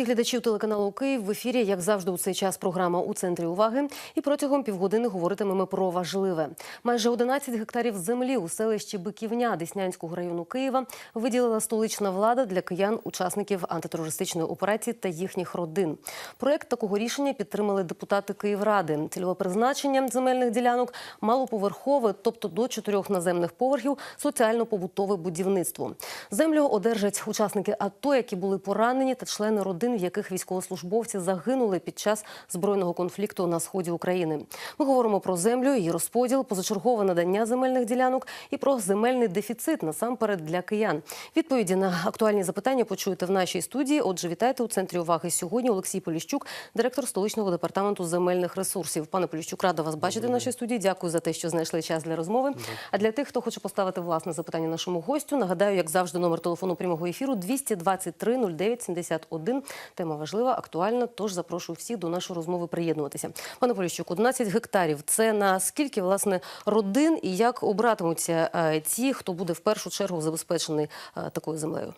Всіх глядачів телеканалу Київ. В ефірі, як завжди, у цей час програма у центрі уваги. І протягом півгодини говоритимемо про важливе. Майже 11 гектарів землі у селищі Биківня Деснянського району Києва виділила столична влада для киян, учасників антитерористичної операції та їхніх родин. Проект такого рішення підтримали депутати Київради. Цільове призначення земельних ділянок малоповерхове, тобто до чотирьох наземних поверхів, соціально-побутове будівництво. Землю одержать учасники АТО, які були поранені, та члени родин, в яких військовослужбовці загинули під час збройного конфлікту на сході України. Ми говоримо про землю, її розподіл, позачергове надання земельних ділянок і про земельний дефіцит насамперед для киян. Відповіді на актуальні запитання почуєте в нашій студії. Отже, вітайте у центрі уваги сьогодні. Олексій Поліщук, директор столичного департаменту земельних ресурсів. Пане Поліщук, рада вас бачити в нашій студії. Дякую за те, що знайшли час для розмови. А для тих, хто хоче поставити власне запитання нашому гостю, нагадаю, як завжди, номер телефону прямого ефіру 223 09 71. Тема важлива, актуальна. Тож запрошую всіх до нашої розмови приєднуватися. Пане Поліщук, 11 гектарів. Це на скільки власне родин і як обратимуться е, ті, хто буде в першу чергу забезпечений е, такою землею?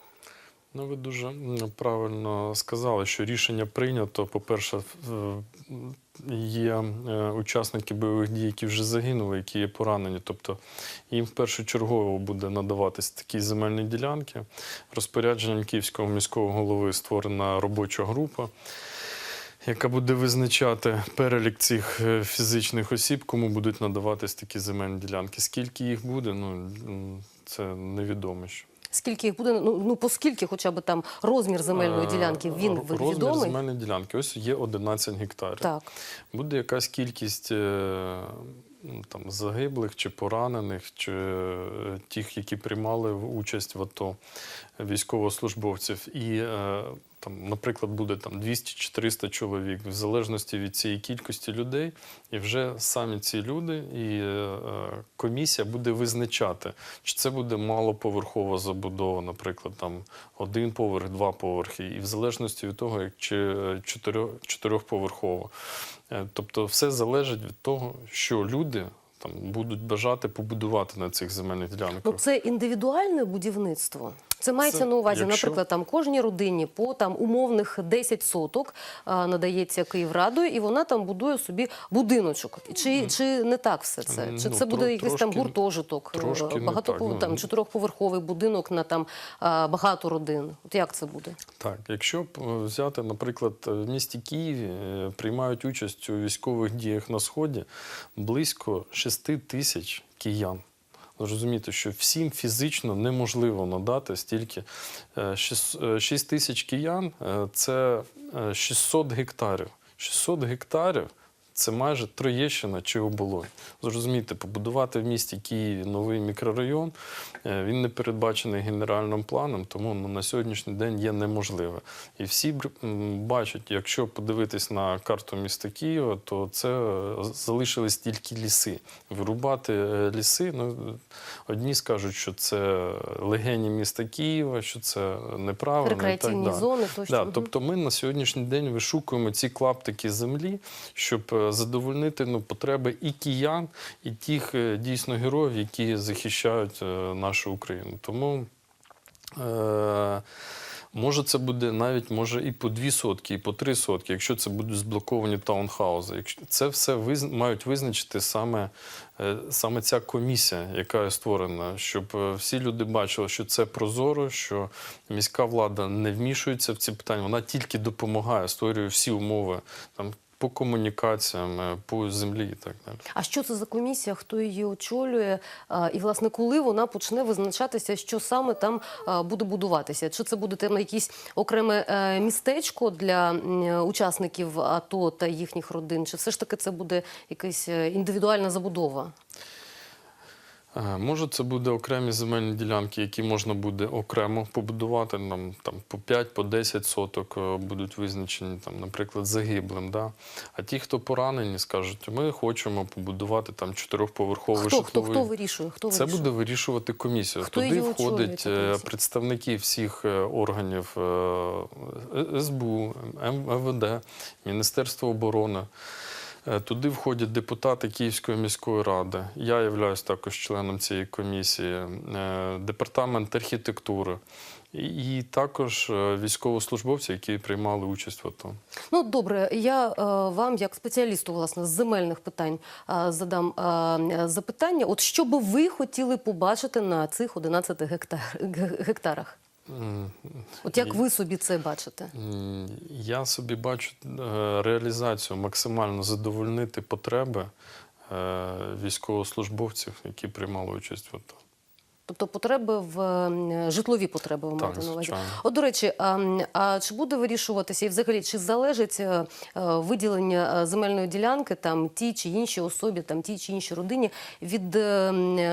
Ну, ви дуже правильно сказали, що рішення прийнято. По-перше, в- є е, учасники бойових дій, які вже загинули, які є поранені. Тобто їм першочергово буде надаватись такі земельні ділянки. Розпорядженням Київського міського голови створена робоча група. Яка буде визначати перелік цих е, фізичних осіб, кому будуть надаватись такі земельні ділянки? Скільки їх буде? Ну це невідомо. ще. Скільки їх буде? Ну, ну по скільки, хоча б там розмір земельної Е, ділянки, він ро- розмір відомий? земельної ділянки. Ось є 11 гектарів. Так. Буде якась кількість е, ну, там, загиблих чи поранених, чи е, тих, які приймали участь в АТО військовослужбовців. І е, там, наприклад, буде там 200-400 чоловік, в залежності від цієї кількості людей, і вже самі ці люди і е, е, комісія буде визначати, чи це буде малоповерхова забудова, наприклад, там один поверх, два поверхи, і в залежності від того, як чи чотирьох, чотирьохповерхова. Тобто, все залежить від того, що люди там будуть бажати побудувати на цих земельних ділянках. Ну, це індивідуальне будівництво. Це мається Це, на увазі, якщо- наприклад, там кожній родині по там умовних 10 соток а, надається Київрадою, і вона там будує собі будиночок. Чи, чи не так все це? Чи Ну, це буде тро- якийсь там гуртожиток, трошки не багато так, ну. там чотирьохповерховий будинок на там багато родин? От як це буде? Так, якщо е, взяти, наприклад, в місті Києві е, приймають участь у військових діях на сході близько 6 тисяч киян. Розумієте, що всім фізично неможливо надати стільки. 6 тисяч киян е, це е, 600 гектарів. 600 гектарів це майже Троєщина чи оболонь. Зрозумійте, побудувати в місті Києві новий мікрорайон, е, він не передбачений генеральним планом, тому ну, на сьогоднішній день є неможливе. І всі бачать, якщо подивитись на карту міста Києва, то це е, залишились тільки ліси. Вирубати е, ліси, ну одні скажуть, що це легені міста Києва, що це неправильно. так Рекреаційні далі. зони тощо. Да, тобто ми на сьогоднішній день вишукуємо ці клаптики землі, щоб задовольнити ну, потреби і киян, і тих е, дійсно героїв, які захищають е, нашу Україну. Тому е, може це буде навіть може і по дві сотки, і по три сотки, якщо це будуть зблоковані таунхаузи. Якщо це все мають визначити саме, е, саме ця комісія, яка створена, щоб е, всі люди бачили, що це прозоро, що міська влада не вмішується в ці питання, вона тільки допомагає, створює всі умови там. По комунікаціям, е, по землі і так далі. А що це за комісія? Хто її очолює? І власне, коли вона почне визначатися, що саме там буде будуватися? Чи це буде там якесь окреме е, містечко для учасників АТО та їхніх родин? Чи все ж таки це буде якась е, індивідуальна забудова? Може, це буде окремі земельні ділянки, які можна буде окремо побудувати. Нам там по 5, по 10 соток е, будуть визначені, там, наприклад, загиблим. Да? А ті, хто поранені, скажуть, ми хочемо побудувати там чотирьохповерховий Хто, хто, житловий. хто вирішує? Хто Це вирішує? буде вирішувати комісія. Хто Туди входять е, представники всіх е, органів СБУ, МВД, Міністерство оборони. Е, Туди входять депутати Київської міської ради. Я являюсь також членом цієї комісії, е, департамент архітектури і також е, військовослужбовці, які приймали участь в АТО. Ну добре, я вам, як спеціалісту власне з земельних питань, задам запитання. От що би ви хотіли побачити на цих 11 гектар, гектарах? От як ви собі це бачите? Я собі бачу е, реалізацію максимально задовольнити потреби е, військовослужбовців, які приймали участь в АТО. Тобто потреби в е, житлові потреби ви мати маєте на увазі. От, до речі, а, а чи буде вирішуватися і взагалі чи залежить е, е, виділення земельної ділянки там тій чи іншій особі, там тій чи іншій родині від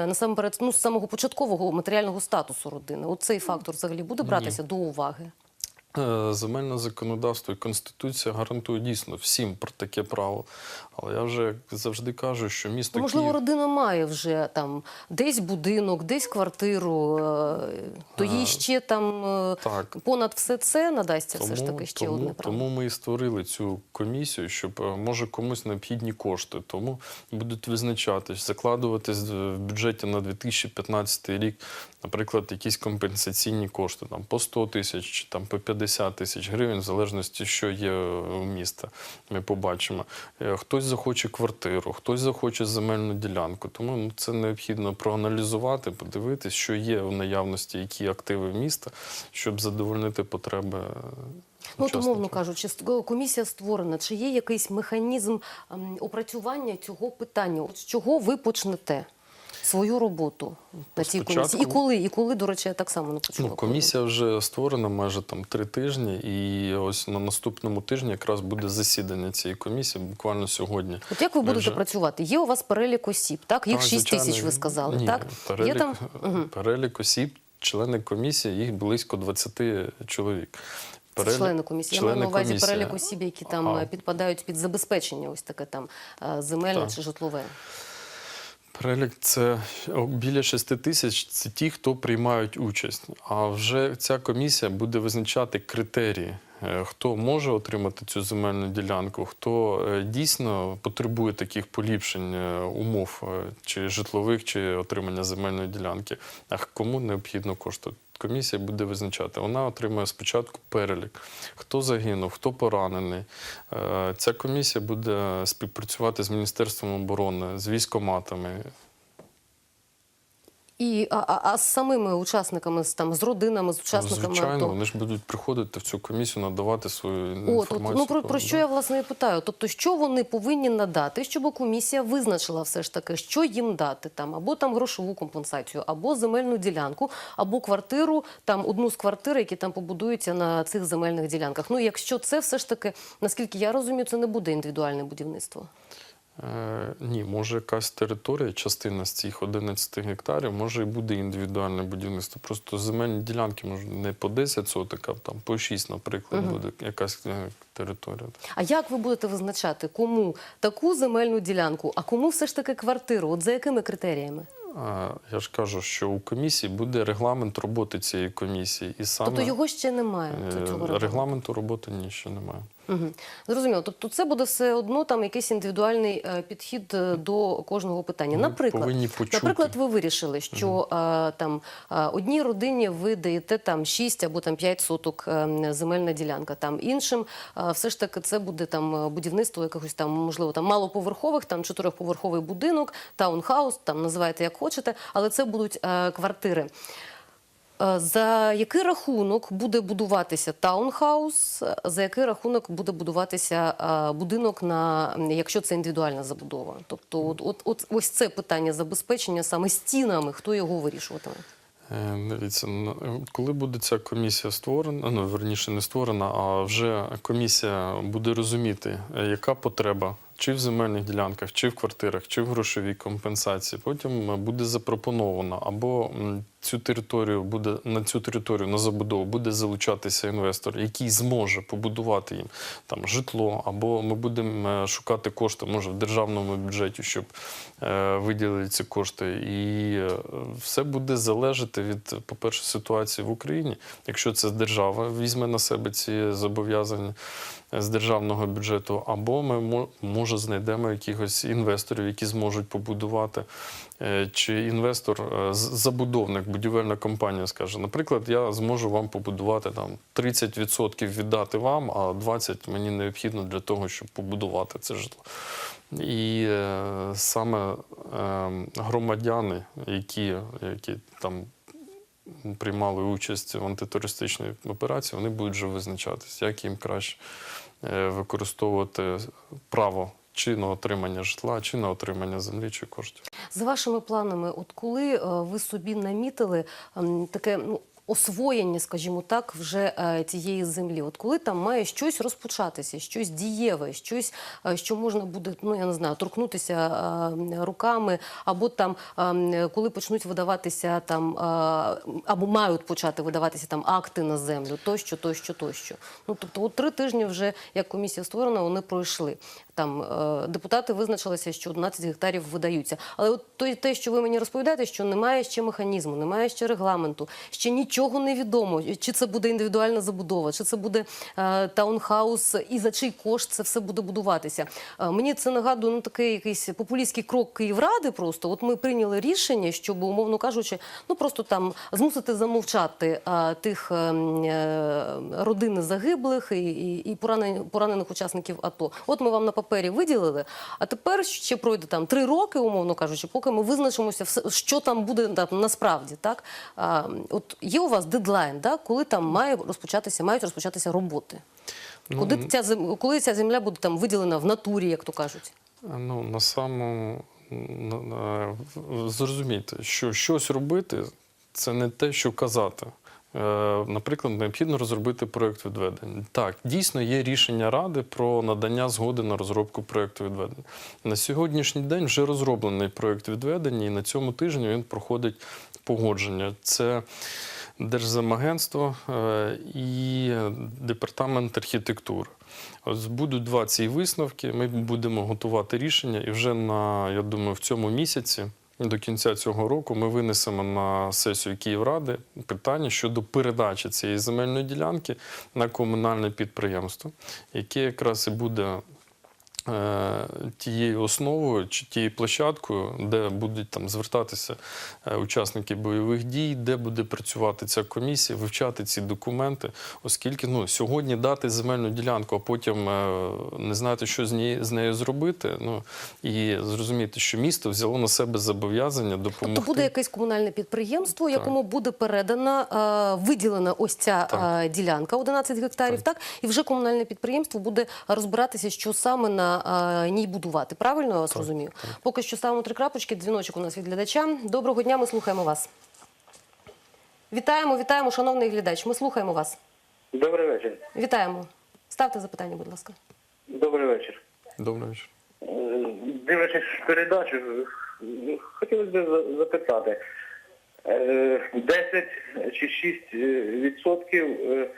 насамперед ну, самого початкового матеріального статусу родини? Оцей цей фактор взагалі буде братися до уваги? Е, Земельне законодавство і Конституція гарантує дійсно всім про таке право. Але я вже завжди кажу, що місто Ну, можливо, Київ... родина має вже там десь будинок, десь квартиру, е, то їй ще там е, Так. понад все це надасться все ж таки ще тому, одне право. тому ми і створили цю комісію, щоб е, може комусь необхідні кошти. Тому будуть визначатись, закладуватись в бюджеті на 2015 рік, наприклад, якісь компенсаційні кошти там по 100 тисяч чи там по 50 тисяч гривень, в залежності, що є у міста. Ми побачимо. Е, Хтось захоче квартиру, хтось захоче земельну ділянку. Тому ну, це необхідно проаналізувати, подивитись, що є в наявності, які активи міста, щоб задовольнити потреби. е, Ну, умовно кажучи, ст- комісія створена. Чи є якийсь механізм ем, опрацювання цього питання? От з чого ви почнете свою роботу на цій комісії? І коли? І коли, до речі, я так само не почула. Ну, комісія вже створена майже там три тижні, і ось на наступному тижні якраз буде засідання цієї комісії, буквально сьогодні. От як ви будете вже- працювати? Є у вас перелік осіб, так? Їх Так, 6 звичайно, тисяч, ви сказали, Ні, так? Перелік, Є там... Перелік осіб, члени комісії, їх близько 20 чоловік. Це Перелік- члени комісії. Я маю на увазі перелік осіб, які там А. е, підпадають під забезпечення, ось таке там е, земельне Так. чи житлове. Перелік це біля 6 тисяч. Це ті, хто приймають участь. А вже ця комісія буде визначати критерії, хто може отримати цю земельну ділянку, хто е, дійсно потребує таких поліпшень е, умов е, чи житлових, чи отримання земельної ділянки, а кому необхідно кошти. Комісія буде визначати. Вона отримує спочатку перелік, хто загинув, хто поранений. Е, Ця комісія буде співпрацювати з Міністерством оборони, з військоматами. І, а, а, а з самими учасниками, з, там, з родинами, з учасниками Звичайно, вони ж будуть приходити в цю комісію, надавати свою інформацію. от, ну про, про що я власне і питаю? Тобто, що вони повинні надати, щоб комісія визначила все ж таки, що їм дати там, або там грошову компенсацію, або земельну ділянку, або квартиру, там одну з квартир, які там побудуються на цих земельних ділянках. Ну, якщо це все ж таки, наскільки я розумію, це не буде індивідуальне будівництво. Е, ні, може якась територія, частина з цих 11 гектарів, може і буде індивідуальне будівництво. Просто земельні ділянки може не по 10 соток, а там по 6, наприклад, буде якась е, територія. А як ви будете визначати, кому таку земельну ділянку, а кому все ж таки квартиру? От за якими критеріями? А, Я ж кажу, що у комісії буде регламент роботи цієї комісії. І саме Тобто його ще немає. е, цього регламенту? регламенту роботи ні, ще немає. Угу. Зрозуміло. Тобто це буде все одно там якийсь індивідуальний е, підхід е, до кожного питання. Ми Наприклад, наприклад, ви вирішили, що е, там одній родині ви даєте там 6 або там 5 соток земельна ділянка. Там іншим все ж таки це буде там будівництво якихось там, можливо, там малоповерхових, там чотирьохповерховий будинок, таунхаус, там називайте як хочете, але це будуть квартири. Е, За який рахунок буде будуватися таунхаус? За який рахунок буде будуватися е, будинок, на якщо це індивідуальна забудова? Тобто, от, от, от ось це питання забезпечення саме стінами, хто його вирішуватиме? Е, Дивіться, коли буде ця комісія створена, ну верніше не створена, а вже комісія буде розуміти, яка потреба чи в земельних ділянках, чи в квартирах, чи в грошовій компенсації. Потім е, буде запропоновано або цю територію буде на цю територію на забудову буде залучатися інвестор, який зможе побудувати їм там житло, або ми будемо е, шукати кошти, може в державному бюджеті, щоб е, виділили ці кошти. І е, все буде залежати від, по-перше, ситуації в Україні. Якщо це держава візьме на себе ці зобов'язання з державного бюджету, або ми мо- може знайдемо якихось інвесторів, які зможуть побудувати. Е, Чи інвестор, е, забудовник, будівельна компанія скаже, наприклад, я зможу вам побудувати там 30% віддати вам, а 20% мені необхідно для того, щоб побудувати це житло. І е, саме е, громадяни, які, які там приймали участь в антитерористичній операції, вони будуть вже визначатись, як їм краще використовувати право чи на отримання житла, чи на отримання землі, чи коштів. За вашими планами, от коли е, ви собі намітили ем, таке ну, освоєння, скажімо так, вже е, тієї землі, от коли там має щось розпочатися, щось дієве, щось, е, що можна буде, ну я не знаю, торкнутися е, руками, або там, ем, коли почнуть видаватися там, е, або мають почати видаватися там акти на землю, тощо, тощо, тощо. Ну тобто, от три тижні вже як комісія створена, вони пройшли. Там е, депутати визначилися, що 11 гектарів видаються. Але от той- те, що ви мені розповідаєте, що немає ще механізму, немає ще регламенту, ще нічого не відомо. Чи це буде індивідуальна забудова, чи це буде е, таунхаус, і за чий кошт це все буде будуватися. Е, мені це нагадує ну, такий якийсь популістський крок Київради. Просто от ми прийняли рішення, щоб, умовно кажучи, ну просто там змусити замовчати е, тих е, е, родин загиблих і, і, і поранених, поранених учасників АТО. От ми вам на папері виділили, а тепер ще пройде там три роки, умовно кажучи, поки ми визначимося, що там буде там, насправді. Так? А, от є у вас дедлайн, да? коли там має розпочатися, мають розпочатися роботи? Ну, ця зем- коли ця земля буде там виділена в натурі, як то кажуть? Ну, на самому зрозумійте, що щось робити це не те, що казати. Е, Наприклад, необхідно розробити проєкт відведення. Так, дійсно є рішення ради про надання згоди на розробку проєкту відведення. На сьогоднішній день вже розроблений проєкт відведення, і на цьому тижні він проходить погодження. Це Держземагентство е, і департамент архітектури. Ось будуть два ці висновки. Ми будемо готувати рішення, і вже на я думаю, в цьому місяці. До кінця цього року ми винесемо на сесію Київради питання щодо передачі цієї земельної ділянки на комунальне підприємство, яке якраз і буде тією основою чи тією площадкою, де будуть там звертатися е, учасники бойових дій, де буде працювати ця комісія, вивчати ці документи, оскільки ну, сьогодні дати земельну ділянку, а потім е, не знати, що з нею, з нею зробити. Ну і зрозуміти, що місто взяло на себе зобов'язання допомогти. Тобто буде якесь комунальне підприємство, Так. якому буде передана, е, виділена ось ця Так. е, ділянка 11 гектарів, так. і вже комунальне підприємство буде розбиратися, що саме на е, ній будувати. Правильно я вас розумію? Поки що ставимо три крапочки. Дзвіночок у нас від глядача. Доброго дня, ми слухаємо вас. Вітаємо, вітаємо, шановний глядач. Ми слухаємо вас. Добрий вечір. Вітаємо. Ставте запитання, будь ласка. Добрий вечір. Добрий вечір. Е, Дивлячись передачу, е, хотілося б запитати. Е, 10 чи 6 відсотків е,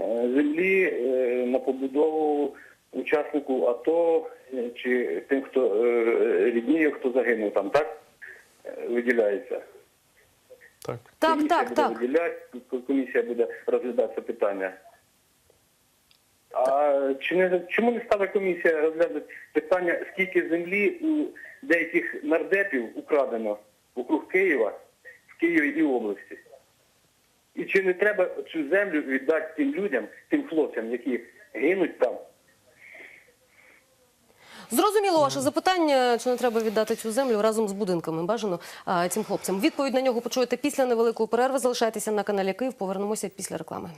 е, землі е, на побудову учаснику АТО е, чи тим, хто е, рідніє, хто загинув там, так? Е, Виділяється. Так. Так, Комісія так, буде так. виділяти, комісія буде розглядати це питання. А чи не чому не стала комісія розглядати питання, скільки землі у деяких нардепів украдено вокруг Києва, в Києві і області? І чи не треба цю землю віддати тим людям, тим хлопцям, які гинуть там? Зрозуміло ваше запитання, чи не треба віддати цю землю разом з будинками, бажано цим хлопцям. Відповідь на нього почуєте після невеликої перерви. Залишайтеся на каналі Київ. Повернемося після реклами.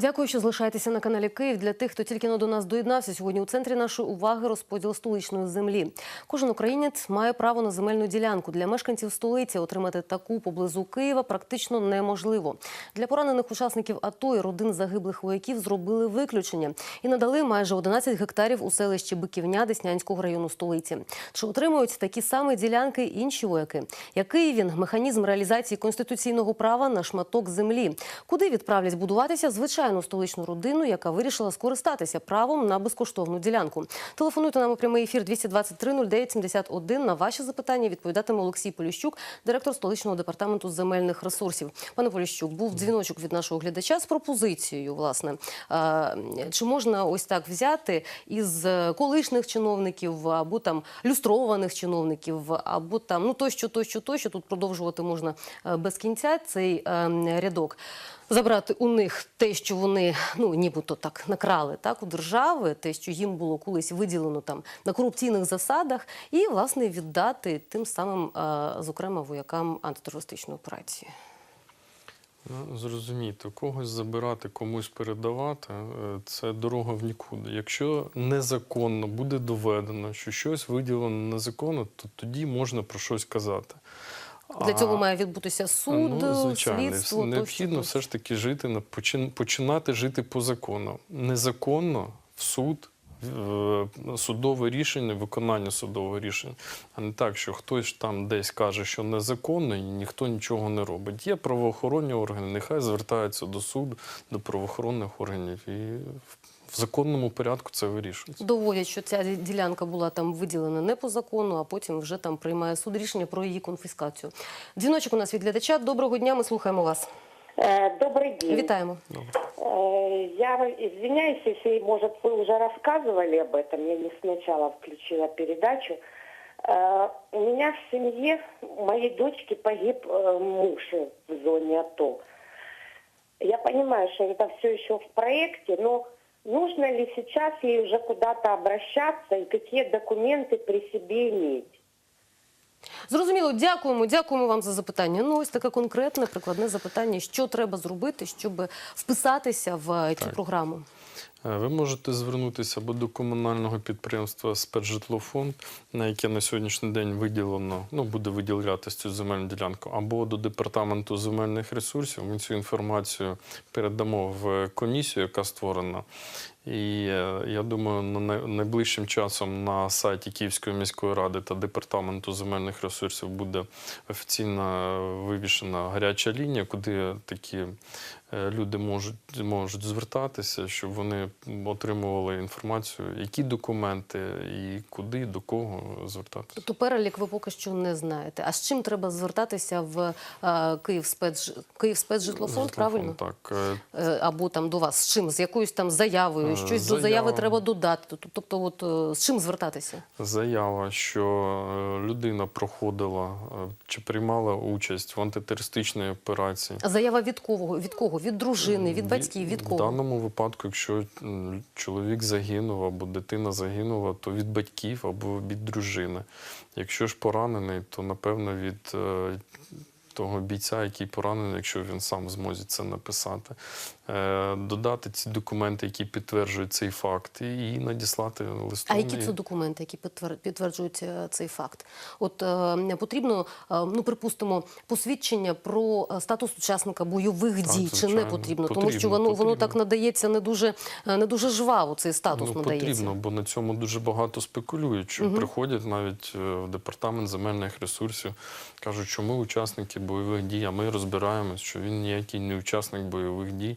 Дякую, що залишаєтеся на каналі Київ. Для тих, хто тільки до нас доєднався, сьогодні у центрі нашої уваги розподіл столичної землі. Кожен українець має право на земельну ділянку. Для мешканців столиці отримати таку поблизу Києва практично неможливо. Для поранених учасників АТО і родин загиблих вояків зробили виключення і надали майже 11 гектарів у селищі Биківня Деснянського району столиці. Чи отримують такі самі ділянки інші вояки? Який він механізм реалізації конституційного права на шматок землі? Куди відправлять будуватися звичайну столичну родину, яка вирішила скористатися правом на безкоштовну ділянку? Телефонуйте нам у прямий ефір 223 09 71. На ваші запитання відповідатиме Олексій Поліщук, директор столичного департаменту земельних ресурсів. Пане Поліщук, був дзвіночок від нашого глядача з пропозицією. Власне, чи можна ось так взяти із е, колишніх чиновників або там люстрованих чиновників, або там ну тощо, тощо, тощо. Тут продовжувати можна е, без кінця цей е, рядок. Забрати у них те, що вони ну нібито так накрали так у держави, те, що їм було колись виділено там на корупційних засадах, і власне віддати тим самим, е, зокрема, воякам антитерористичної операції. Ну, зрозуміти, когось забирати, комусь передавати е, це дорога в нікуди. Якщо незаконно буде доведено, що щось виділено незаконно, то тоді можна про щось казати. Для цього має відбутися суд, ну, звичайно, слідство. необхідно тощо, все ж таки жити на почин- починати жити по закону. Незаконно в суд. в- Судове рішення, виконання судового рішення, а не так, що хтось там десь каже, що незаконно, і ніхто нічого не робить. Є правоохоронні органи, нехай звертаються до суду, до правоохоронних органів, і в законному порядку це вирішується. Доводять, що ця ділянка була там виділена не по закону, а потім вже там приймає суд рішення про її конфіскацію. Дзвіночок у нас від глядача. Доброго дня, ми слухаємо вас. Э, Добрый день. Вітаємо. Э, Я извиняюсь, если, может, вы уже рассказывали об этом, я не сначала включила передачу. Э, У меня в семье, у моей дочки погиб э, муж в зоне АТО. Я понимаю, что это все еще в проекте, но нужно ли сейчас ей уже куда-то обращаться и какие документы при себе иметь? Зрозуміло, дякуємо, дякуємо вам за запитання. Ну, ось таке конкретне прикладне запитання, що треба зробити, щоб вписатися в цю Так. програму. Е, Ви можете звернутися або до комунального підприємства Спецжитлофонд, на яке на сьогоднішній день виділено, ну буде виділятися цю земельну ділянку, або до департаменту земельних ресурсів. Ми цю інформацію передамо в комісію, яка створена. І е, я думаю, на найближчим часом на сайті Київської міської ради та департаменту земельних ресурсів буде офіційно е, вивішена гаряча лінія, куди такі люди можуть, можуть звертатися, щоб вони отримували інформацію, які документи і куди, до кого звертатися. Тобто перелік ви поки що не знаєте. А з чим треба звертатися в е, Київ спец Київ спецжитлофонд, правильно? Так. е, Е, Або там до вас з чим? З якоюсь там заявою, Е, щось до заяви треба додати. Тобто, от е, з чим звертатися? Заява, що е, людина проходила е, чи приймала участь в антитерористичній операції. Заява від кого? Від кого? Від дружини, від батьків, від кого? В даному випадку, якщо чоловік загинув або дитина загинула, то від батьків або від дружини. Якщо ж поранений, то напевно від е, того бійця, який поранений, якщо він сам в змозі це написати, додати ці документи, які підтверджують цей факт, і надіслати листом. А які це документи, які підтвер- підтверджують е, цей факт? От е, потрібно, е, ну припустимо, посвідчення про е, статус учасника бойових Так, дій чи не звичайно. потрібно? Тому що Потрібно, воно воно так надається не дуже е, не дуже жваво. Цей статус Ну, надається. потрібно, бо на цьому дуже багато спекулюють. Що приходять навіть е, в департамент земельних ресурсів, кажуть, що ми учасники бойових дій, а ми розбираємось, що він ніякий не учасник бойових дій.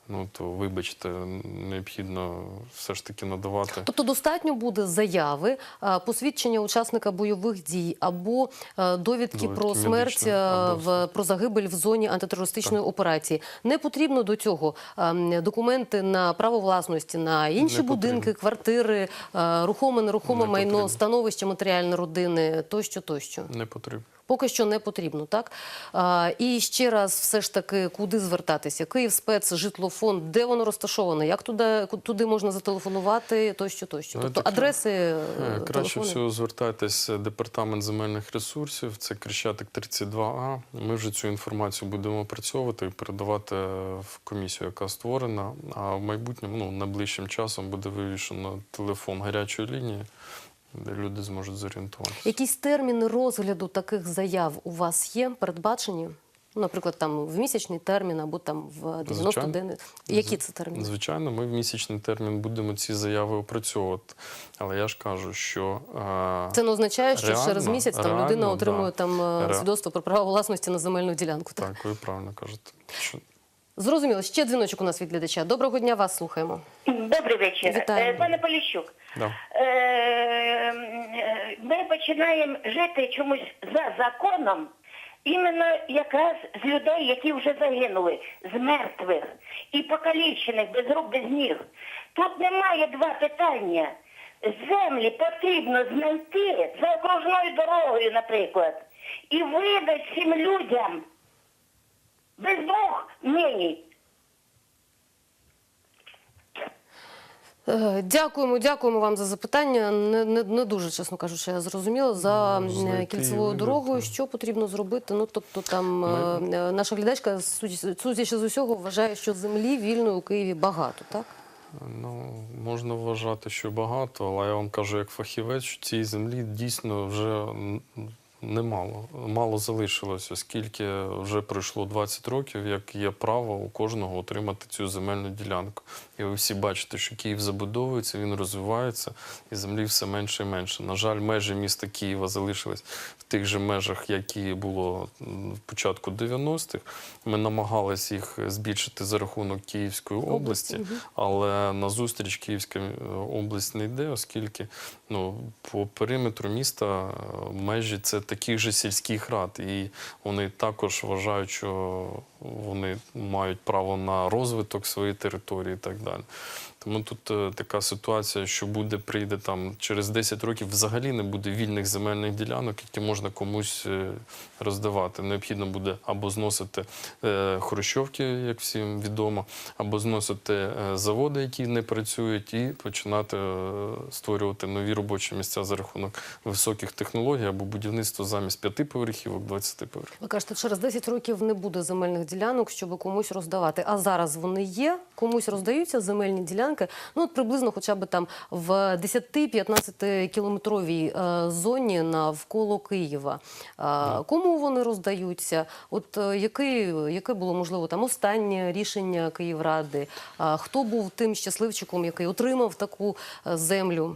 Ну то вибачте, необхідно все ж таки надавати. Тобто достатньо буде заяви, е, посвідчення учасника бойових дій або е, довідки Довідки про смерть е, в про загибель в зоні антитерористичної операції. Не потрібно до цього е, документи на право власності на інші Не будинки, потрібно. квартири, рухоме, нерухоме Не майно, потрібно. становище матеріальне родини тощо, тощо. Не потрібно. Поки що не потрібно, так? А, і ще раз, все ж таки, куди звертатися? Київ спецжитлофонд. Телефон, де воно розташоване, як туди, туди можна зателефонувати, тощо, тощо. Ну, Тобто таке- адреси е, Е, Краще всього звертайтесь в департамент земельних ресурсів, це Крещатик 32А. Ми вже цю інформацію будемо опрацьовувати і передавати в комісію, яка створена. А в майбутньому, ну найближчим часом, буде вивішено телефон гарячої лінії, де люди зможуть зорієнтуватися. Якісь терміни розгляду таких заяв у вас є передбачені? Ну, наприклад, там в місячний термін або там в 90 Звичайно. денний. Які це терміни? Звичайно, ми в місячний термін будемо ці заяви опрацьовувати. Але я ж кажу, що е, Це не означає, що Реально, через місяць там людина отримує да. там е, Ре- свідоцтво про право власності на земельну ділянку. Так? так, ви правильно кажете. Що Зрозуміло. Ще дзвіночок у нас від глядача. Доброго дня, вас слухаємо. Добрий вечір. Вітаю. Е, Пане Поліщук, Да. е, ми починаємо жити чомусь за законом, іменно якраз з людей, які вже загинули, з мертвих і покалічених, без рук, без ніг. Тут немає два питання. Землі потрібно знайти за окружною дорогою, наприклад, і видати цим людям без двох мнений. Дякуємо, дякуємо вам за запитання. Не, не, не дуже, чесно кажучи, я зрозуміла за Ну, е, знайти кільцевою дорогою, що потрібно зробити. Ну тобто, там е, е, наша глядачка, судячи з усього, вважає, що землі вільної у Києві багато, так? Ну, можна вважати, що багато, але я вам кажу, як фахівець, що цієї землі дійсно вже немало. Мало залишилось, оскільки вже пройшло 20 років, як є право у кожного отримати цю земельну ділянку. І ви всі бачите, що Київ забудовується, він розвивається, і землі все менше і менше. На жаль, межі міста Києва залишились в тих же межах, які було в початку 90-х. Ми намагалися їх збільшити за рахунок Київської області, але на зустріч Київська область не йде, оскільки ну, по периметру міста е, межі це таких же сільських рад, і вони також вважають, що вони мають право на розвиток своєї території і так далі. done. Тому тут е, така ситуація, що буде, прийде там через 10 років взагалі не буде вільних земельних ділянок, які можна комусь е, роздавати. Необхідно буде або зносити е, хрущовки, як всім відомо, або зносити заводи, які не працюють, і починати створювати нові робочі місця за рахунок високих технологій або будівництво замість п'яти поверхівок, 20 поверхів. Ви кажете, через 10 років не буде земельних ділянок, щоб комусь роздавати. А зараз вони є, комусь роздаються земельні ділянки. Ну, от приблизно хоча б там в 10-15 кілометровій е, зоні навколо Києва. Кому вони роздаються? От е, який, яке було можливо там останнє рішення Київради? Хто був тим щасливчиком, який отримав таку е, землю?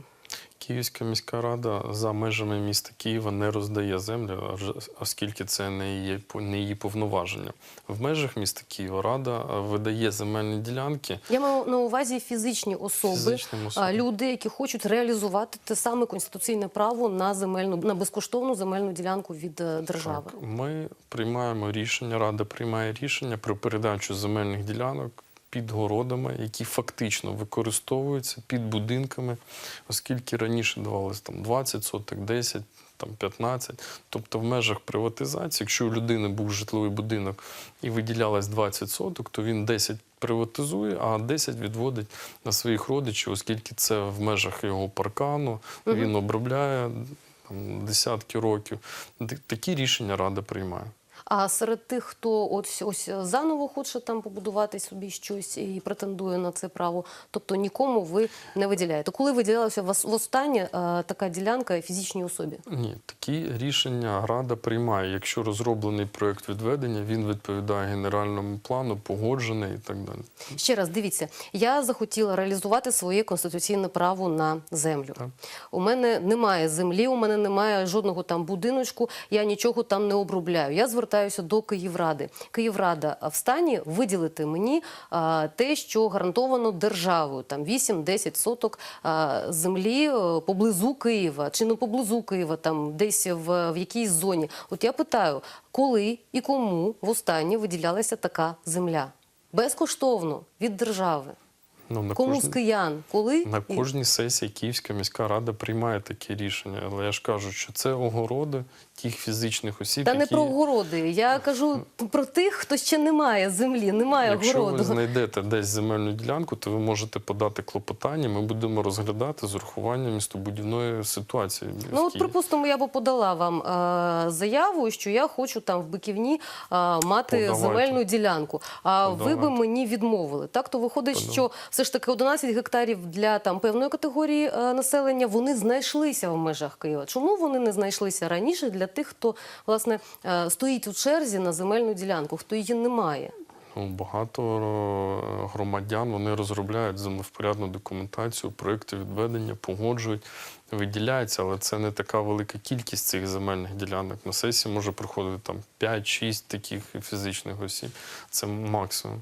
Київська міська рада за межами міста Києва не роздає землю, оскільки це не її, не її повноваження. В межах міста Києва рада видає земельні ділянки. Я маю на увазі фізичні особи, Фізичним люди, які хочуть реалізувати те саме конституційне право на земельну на безкоштовну земельну ділянку від е, держави. Так, ми приймаємо рішення, рада приймає рішення про передачу земельних ділянок під городами, які фактично використовуються під будинками, оскільки раніше давалось там 20 соток, 10, там 15. Тобто в межах приватизації, якщо у людини був житловий будинок і виділялось 20 соток, то він 10 приватизує, а 10 відводить на своїх родичів, оскільки це в межах його паркану, він обробляє там, десятки років. Такі рішення рада приймає. А серед тих, хто ось ось заново хоче там побудувати собі щось і претендує на це право, тобто нікому ви не виділяєте. Коли виділялася вас востаннє е, така ділянка фізичній особі? Ні, такі рішення рада приймає. Якщо розроблений проєкт відведення, він відповідає генеральному плану, погоджений і так далі. Ще раз дивіться, я захотіла реалізувати своє конституційне право на землю. Так. У мене немає землі, у мене немає жодного там будиночку, я нічого там не обробляю. Я звертаюся до Київради. Київрада в стані виділити мені те, що гарантовано державою, там 8-10 соток землі е, поблизу Києва чи не поблизу Києва, там десь в, в якійсь зоні. От я питаю, коли і кому востаннє виділялася така земля? Безкоштовно від держави. Ну, на Кому з киян? Коли? На кожній сесії Київська міська рада приймає такі рішення. Але я ж кажу, що це огороди тих фізичних осіб, Та не про огороди. Я кажу про тих, хто ще не має землі, немає Якщо огороду. ви знайдете десь земельну ділянку, то ви можете подати клопотання. Ми будемо розглядати з урахуванням містобудівної ситуації. Ну, от, припустимо, я би подала вам е, заяву, що я хочу там в Биківні е, мати Подавайте. земельну ділянку. А ви би мені відмовили. Так, то виходить, Подав- що все ж таки 11 гектарів для там певної категорії е, населення вони знайшлися в межах Києва. Чому вони не знайшлися раніше для тих, хто власне е, стоїть у черзі на земельну ділянку, хто її не має? Ну, Багато е, громадян вони розробляють землевпорядну документацію, проекти відведення, погоджують, виділяється, але це не така велика кількість цих земельних ділянок. На сесії може проходити там 5-6 таких фізичних осіб. Це максимум.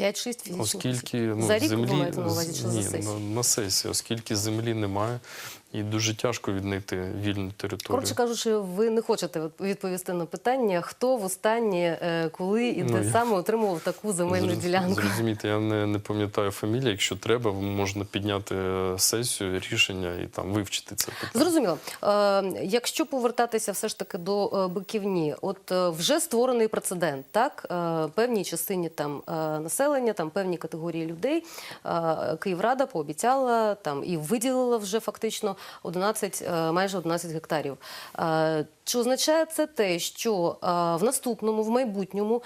5-6 фізичних. Оскільки осіб. ну, за рік землі ви маєте на увазі, чи ні, за сесію? на, на сесії, оскільки землі немає, і дуже тяжко віднайти вільну територію. Коротше кажучи, ви не хочете відповісти на питання, хто востаннє, е, коли і Ну, де я- саме отримував таку земельну Зроз- ділянку. Зрозуміти, я не, не пам'ятаю фамілії. Якщо треба, можна підняти е, сесію, рішення і там вивчити це питання. Зрозуміло. Е, якщо повертатися все ж таки до е, Биківні, от вже створений прецедент, так? Е, певній частині там населення, там певні категорії людей. Е, Київрада пообіцяла там і виділила вже фактично 11, е, майже 11 гектарів. Е, чи означає це те, що е, в наступному, в майбутньому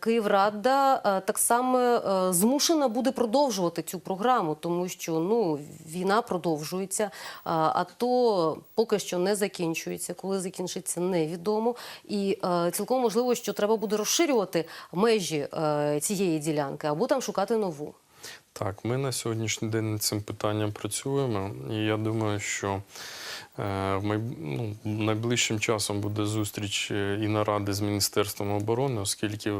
Київрада так само змушена буде продовжувати цю програму, тому що ну війна продовжується, а, то поки що не закінчується. Коли закінчиться, невідомо. І цілком можливо, що треба буде розширювати межі цієї ділянки або там шукати нову. Так, ми на сьогоднішній день над цим питанням працюємо, і я думаю, що е, в ну, найближчим часом буде зустріч е, і наради з Міністерством оборони, оскільки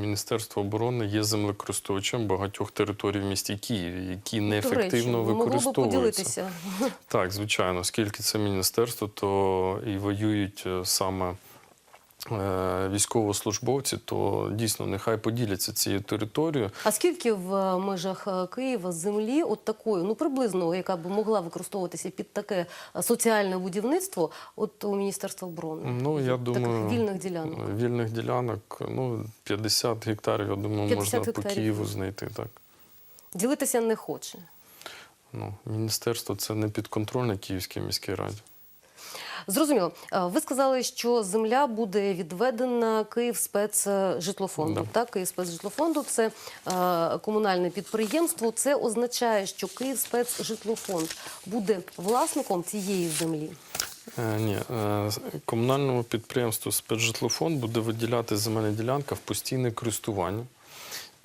Міністерство оборони є землекористувачем багатьох територій в місті Києві, які речі, неефективно б використовуються. Так, звичайно, оскільки це міністерство, то і воюють е, саме е, військовослужбовці, то дійсно нехай поділяться цією територією. А скільки в е, межах е, Києва землі, от такої, ну приблизно, яка б могла використовуватися під таке е, соціальне будівництво, от у Міністерства оборони? Ну, я Таких думаю, вільних ділянок. Вільних ділянок, ну, 50 гектарів, я думаю, 50 можна по. Києву знайти. Так. Ділитися не хоче. Ну, міністерство це не підконтрольне Київській міській раді. Зрозуміло. Е, Ви сказали, що земля буде відведена Київспецжитлофонду. Да. Так, Київспецжитлофонду це е, комунальне підприємство. Це означає, що Київспецжитлофонд буде власником цієї землі. Е, ні, е, комунальному підприємству спецжитлофонд буде виділяти земельна ділянка в постійне користування.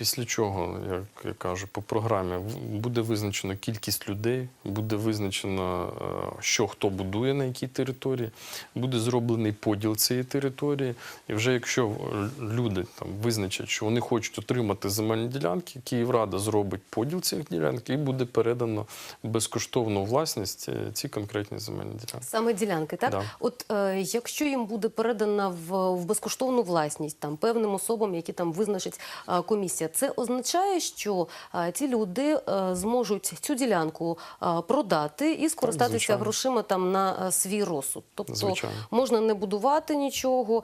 Після чого, як я кажу, по програмі буде визначено кількість людей, буде визначено, е, що хто будує на якій території, буде зроблений поділ цієї території. І вже якщо люди там визначать, що вони хочуть отримати земельні ділянки, Київрада зробить поділ цих ділянок і буде передано безкоштовну власність е, ці конкретні земельні ділянки. Саме ділянки, так? Да. От е, якщо їм буде передана в, в безкоштовну власність там певним особам, які там визначить е, комісія, це означає, що е, ці люди е, зможуть цю ділянку е, продати і скористатися звичайно. грошима там на свій розсуд. Тобто Звичайно. можна не будувати нічого.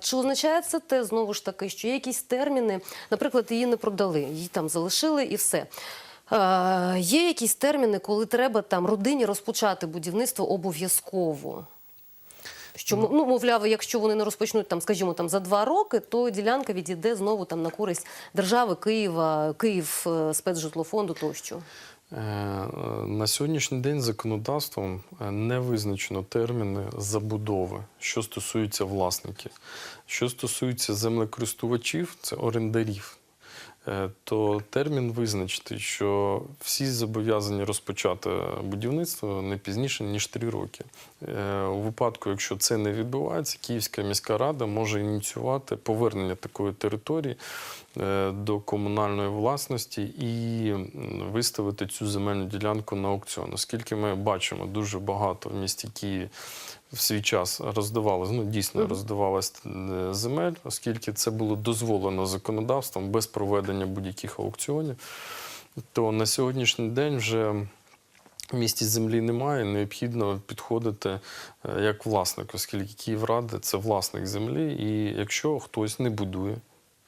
Чи означає це те знову ж таки, що є якісь терміни, наприклад, її не продали, її там залишили і все. Е, є якісь терміни, коли треба там родині розпочати будівництво обов'язково. Що ну, мовляв, якщо вони не розпочнуть там, скажімо, там за два роки, то ділянка відійде знову там на користь держави Києва, Київ е, спецжитлофонду тощо. Е, На сьогоднішній день законодавством е, не визначено терміни забудови, що стосується власників. Що стосується землекористувачів, це орендарів, то термін визначити, що всі зобов'язані розпочати будівництво не пізніше, ніж три роки. Е, У випадку, якщо це не відбувається, Київська міська рада може ініціювати повернення такої території е, до комунальної власності і виставити цю земельну ділянку на аукціон. Оскільки ми бачимо дуже багато в місті Києві в свій час роздавалось, ну дійсно роздавалось е, земель, оскільки це було дозволено законодавством без проведення будь-яких аукціонів. то на сьогоднішній день вже місті землі немає. Необхідно підходити е, як власник, оскільки Київрада це власник землі. І якщо хтось не будує,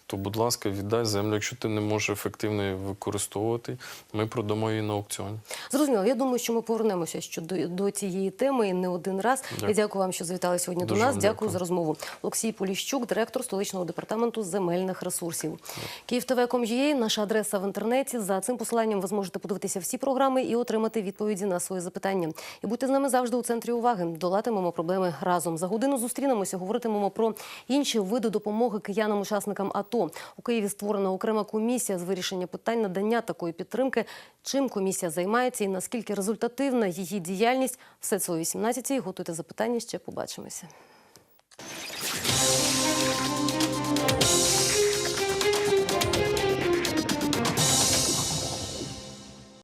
то, будь ласка, віддай землю. Якщо ти не можеш ефективно її використовувати, ми продамо її на аукціоні. Зрозуміло. Я думаю, що ми повернемося ще до, цієї теми не один раз. Дякую. Я дякую вам, що завітали сьогодні Дуже до нас. Дякую, дякую. за розмову. Олексій Поліщук, директор столичного департаменту земельних ресурсів. Київтв.com.ua – наша адреса в інтернеті. За цим посиланням ви зможете подивитися всі програми і отримати відповіді на свої запитання. І будьте з нами завжди у центрі уваги. Долатимемо проблеми разом. За годину зустрінемося, говоритимемо про інші види допомоги киянам-учасникам АТО. У Києві створена окрема комісія з вирішення питань надання такої підтримки. Чим комісія займається і наскільки результативна її діяльність? Все це о 18-й. Готуйте запитання. Ще побачимося.